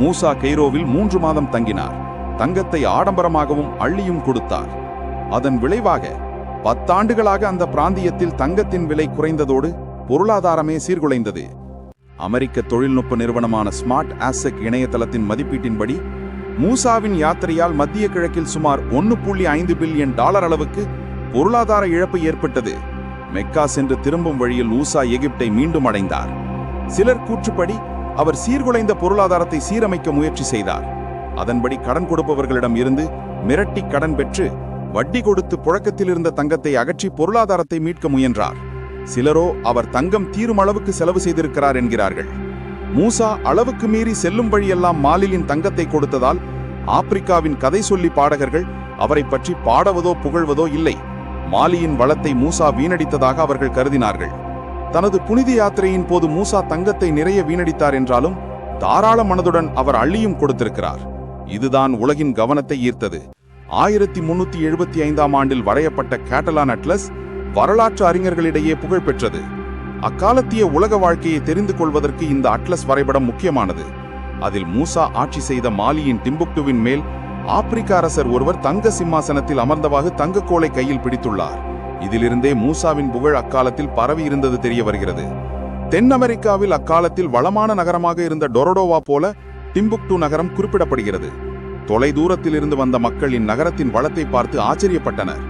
மூசா கெய்ரோவில் மூன்று மாதம் தங்கினார். தங்கத்தை ஆடம்பரமாகவும் அள்ளியும் கொடுத்தார். அதன் விளைவாக பத்தாண்டுகளாக அந்த பிராந்தியத்தில் தங்கத்தின் விலை குறைந்ததோடு பொருளாதாரமே சீர்குலைந்தது. அமெரிக்க தொழில்நுட்ப நிறுவனமான ஸ்மார்ட் ஆசெக் இணையதளத்தின் மதிப்பீட்டின்படி மூசாவின் யாத்திரையால் மத்திய கிழக்கில் சுமார் ஒன்று புள்ளி ஐந்து பில்லியன் டாலர் அளவுக்கு பொருளாதார இழப்பு ஏற்பட்டது. மெக்கா சென்று திரும்பும் வழியில் ஊசா எகிப்தை மீண்டும் அடைந்தார். சிலர் கூற்றுப்படி அவர் சீர்குலைந்த பொருளாதாரத்தை சீரமைக்க முயற்சி செய்தார். அதன்படி கடன் கொடுப்பவர்களிடம் இருந்து மிரட்டி கடன் பெற்று வட்டி கொடுத்து புழக்கத்தில் இருந்த தங்கத்தை அகற்றி பொருளாதாரத்தை மீட்க முயன்றார். சிலரோ அவர் தங்கம் தீரும் அளவுக்கு செலவு செய்திருக்கிறார் என்கிறார்கள். மூசா அளவுக்கு மீறி செல்லும் வழியெல்லாம் மாலிலின் தங்கத்தை கொடுத்ததால் ஆப்பிரிக்காவின் கதை சொல்லி பாடகர்கள் அவரை பற்றி பாடவதோ புகழ்வதோ இல்லை. மாலியின் வளத்தை மூசா வீணடித்ததாக அவர்கள் கருதினார்கள். தனது புனித யாத்திரையின் போது மூசா தங்கத்தை நிறைய வீணடித்தார் என்றாலும் தாராள மனதுடன் அவர் அள்ளியும் கொடுத்திருக்கிறார். இதுதான் உலகின் கவனத்தை ஈர்த்தது. ஆயிரத்தி முன்னூத்தி எழுபத்தி ஐந்தாம் ஆண்டில் வரையப்பட்ட கேட்டலான் அட்லஸ் வரலாற்று அறிஞர்களிடையே புகழ் பெற்றது. அக்காலத்திய உலக வாழ்க்கையை தெரிந்து கொள்வதற்கு இந்த அட்லஸ் வரைபடம் முக்கியமானது. அதில் மூசா ஆட்சி செய்த மாலியின் டிம்புக்டுவின் மேல் ஆப்பிரிக்க அரசர் ஒருவர் தங்க சிம்மாசனத்தில் அமர்ந்தவாக தங்கக்கோளை கையில் பிடித்துள்ளார். இதிலிருந்தே மூசாவின் புகழ் அக்காலத்தில் பரவி இருந்தது தெரிய வருகிறது. தென் அமெரிக்காவில் அக்காலத்தில் வளமான நகரமாக இருந்த டொரடோவா போல டிம்புக்டு நகரம் குறிப்பிடப்படுகிறது. தொலை தூரத்தில் இருந்து வந்த மக்கள் இந்நகரத்தின் வளத்தை பார்த்து ஆச்சரியப்பட்டனர்.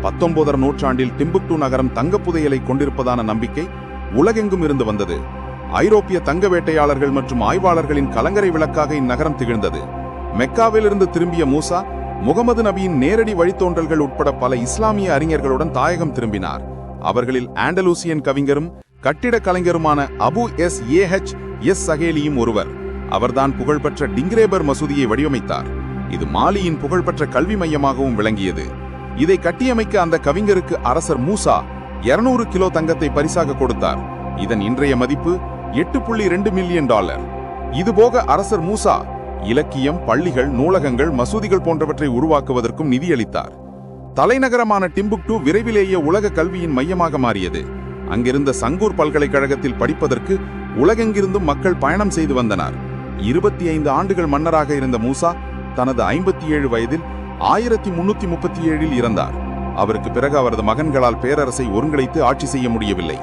பத்தொன்பதாம் நூற்றாண்டில் டிம்புக்டு நகரம் தங்க புதையலை கொண்டிருப்பதான நம்பிக்கை உலகெங்கும் இருந்து வந்தது. ஐரோப்பிய தங்க வேட்டையாளர்கள் மற்றும் ஆய்வாளர்களின் கலங்கரை விளக்காக இந்நகரம் திகழ்ந்தது. மெக்காவிலிருந்து திரும்பிய மூசா முகமது நபியின் நேரடி வழித்தோன்றல்கள் உட்பட பல இஸ்லாமிய அறிஞர்களுடன் தாயகம் திரும்பினார். அவர்களில் ஆண்டலூசியன் கவிஞரும் கட்டிடக் கலைஞருமான அபு எஸ் ஏஹெச் எஸ் சகேலியும் ஒருவர். அவர்தான் புகழ்பெற்ற டிங்கிரேபர் மசூதியை வடிவமைத்தார். இது மாலியின் புகழ்பெற்ற கல்வி மையமாகவும் விளங்கியது. இதை கட்டியமைக்க அந்த கவிஞருக்கு அரசர் மூசா 200 கிலோ தங்கத்தை பரிசாக கொடுத்தார். இதன் இன்றைய மதிப்பு எட்டு புள்ளி ரெண்டு மில்லியன் டாலர். இதுபோக அரசர் மூசா இலக்கியம் பள்ளிகள் நூலகங்கள் மசூதிகள் போன்றவற்றை உருவாக்குவதற்கும் நிதியளித்தார். தலைநகரமான டிம்புக்டு விரைவிலேயே உலக கல்வியின் மையமாக மாறியது. அங்கிருந்த சங்கூர் பல்கலைக்கழகத்தில் படிப்பதற்கு உலகெங்கிருந்தும் மக்கள் பயணம் செய்து வந்தனர். இருபத்தி ஐந்து ஆண்டுகள் மன்னராக இருந்த மூசா தனது ஐம்பத்தி ஏழு வயதில் ஆயிரத்தி முன்னூத்தி முப்பத்தி ஏழில் இறந்தார். அவருக்கு பிறகு அவரது மகன்களால் பேரரசை ஒருங்கிணைத்து ஆட்சி செய்ய முடியவில்லை.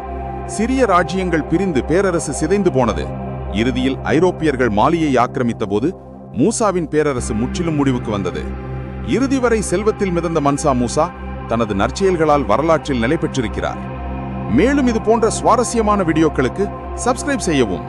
சிறிய ராஜ்யங்கள் பிரிந்து பேரரசு சிதைந்து போனது. இறுதியில் ஐரோப்பியர்கள் மாலியை ஆக்கிரமித்த போது மூசாவின் பேரரசு முற்றிலும் முடிவுக்கு வந்தது. இறுதி வரை செல்வத்தில் மிதந்த மன்சா மூசா தனது நற்செயல்களால் வரலாற்றில் நிலை பெற்றிருக்கிறார் மேலும் இது போன்ற சுவாரஸ்யமான வீடியோக்களுக்கு சப்ஸ்கிரைப் செய்யவும்.